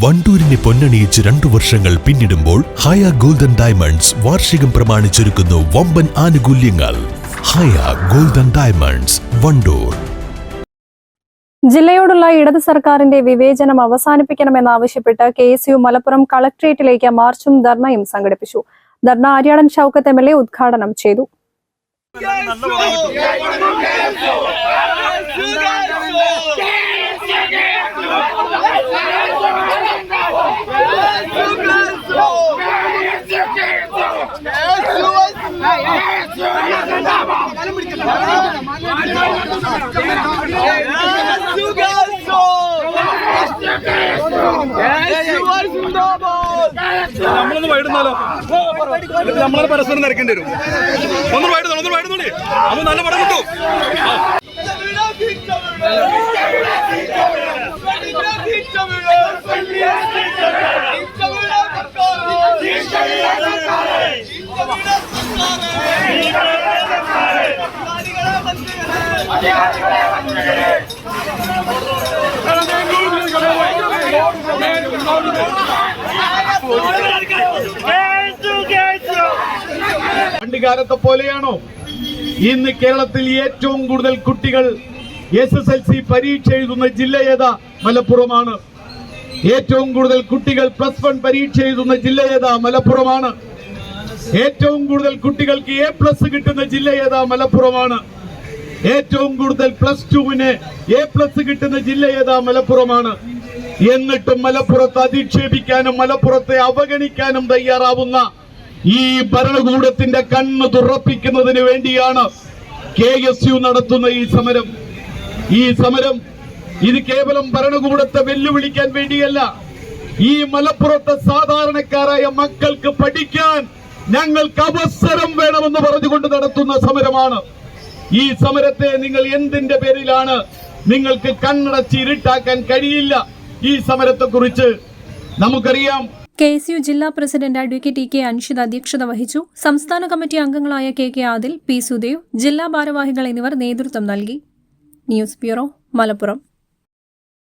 വണ്ടൂരിനെ പൊന്നണിയിച്ച് രണ്ടു വർഷങ്ങൾ പിന്നിടുമ്പോൾ ഹയ ഗോൾഡൻ ഡയമണ്ട്സ് വാർഷികം പ്രമാണിച്ചൊരുക്കുന്നു വമ്പൻ ആനുകൂല്യങ്ങൾ. Haya golden diamonds Wandoor. ജില്ലയോടുള്ള ഇടത് സർക്കാരിന്റെ വിവേചനം അവസാനിപ്പിക്കണമെന്നാവശ്യപ്പെട്ട് കെ എസ് യു മലപ്പുറം കളക്ട്രേറ്റിലേക്ക് മാർച്ചും ധർണയും സംഘടിപ്പിച്ചു. ധർണ Aryadan Shoukath M L A ഉദ്ഘാടനം ചെയ്തു. നമ്മളൊന്ന് വൈടുന്നാലോ? നമ്മളെ പരസ്പരം നിരക്കേണ്ടി വരും. ഒന്ന് വൈടുന്നു ഒന്ന് വൈടുന്നുണ്ട് അപ്പൊ നല്ല പടം കിട്ടും. പണ്ടുകാലത്തെ പോലെയാണോ? ഇന്ന് കേരളത്തിൽ ഏറ്റവും കൂടുതൽ കുട്ടികൾ എസ് എസ് എൽ സി പരീക്ഷ എഴുതുന്ന ജില്ല ഏതാ? മലപ്പുറമാണ്. ഏറ്റവും കൂടുതൽ കുട്ടികൾ പ്ലസ് വൺ പരീക്ഷ എഴുതുന്ന ജില്ല ഏതാ? മലപ്പുറമാണ്. ഏറ്റവും കൂടുതൽ കുട്ടികൾക്ക് എ പ്ലസ് കിട്ടുന്ന ജില്ല ഏതാ? മലപ്പുറമാണ്. ഏറ്റവും കൂടുതൽ പ്ലസ് ടുവിന് എ പ്ലസ് കിട്ടുന്ന ജില്ല ഏതാ? മലപ്പുറമാണ്. എന്നിട്ടും മലപ്പുറത്ത് അധിക്ഷേപിക്കാനും മലപ്പുറത്തെ അവഗണിക്കാനും തയ്യാറാവുന്ന ഈ ഭരണകൂടത്തിന്റെ കണ്ണ് തുറപ്പിക്കുന്നതിന് വേണ്ടിയാണ് കെ എസ് യു നടത്തുന്ന ഈ സമരം. ഈ സമരം ഇത് കേവലം ഭരണകൂടത്തെ വെല്ലുവിളിക്കാൻ വേണ്ടിയല്ല. ഈ മലപ്പുറത്തെ സാധാരണക്കാരായ മക്കൾക്ക് പഠിക്കാൻ ഞങ്ങൾക്ക് അവസരം വേണമെന്ന് പറഞ്ഞുകൊണ്ട് നടത്തുന്ന സമരമാണ്. ഈ സമരത്തെ നിങ്ങൾ എന്തിന്റെ പേരിലാണ് നിങ്ങൾക്ക് കണ്ണടച്ച് ഇരുട്ടാക്കാൻ കഴിയില്ല? ഈ സമരത്തെ കുറിച്ച് നമുക്കറിയാം. കെ എസ് യു ജില്ലാ president advocate E K Anshid അധ്യക്ഷത വഹിച്ചു. സംസ്ഥാന കമ്മിറ്റി അംഗങ്ങളായ K K Adil P Sudev ജില്ലാ ഭാരവാഹികൾ എന്നിവർ നേതൃത്വം നൽകി. News bureau Malappuram.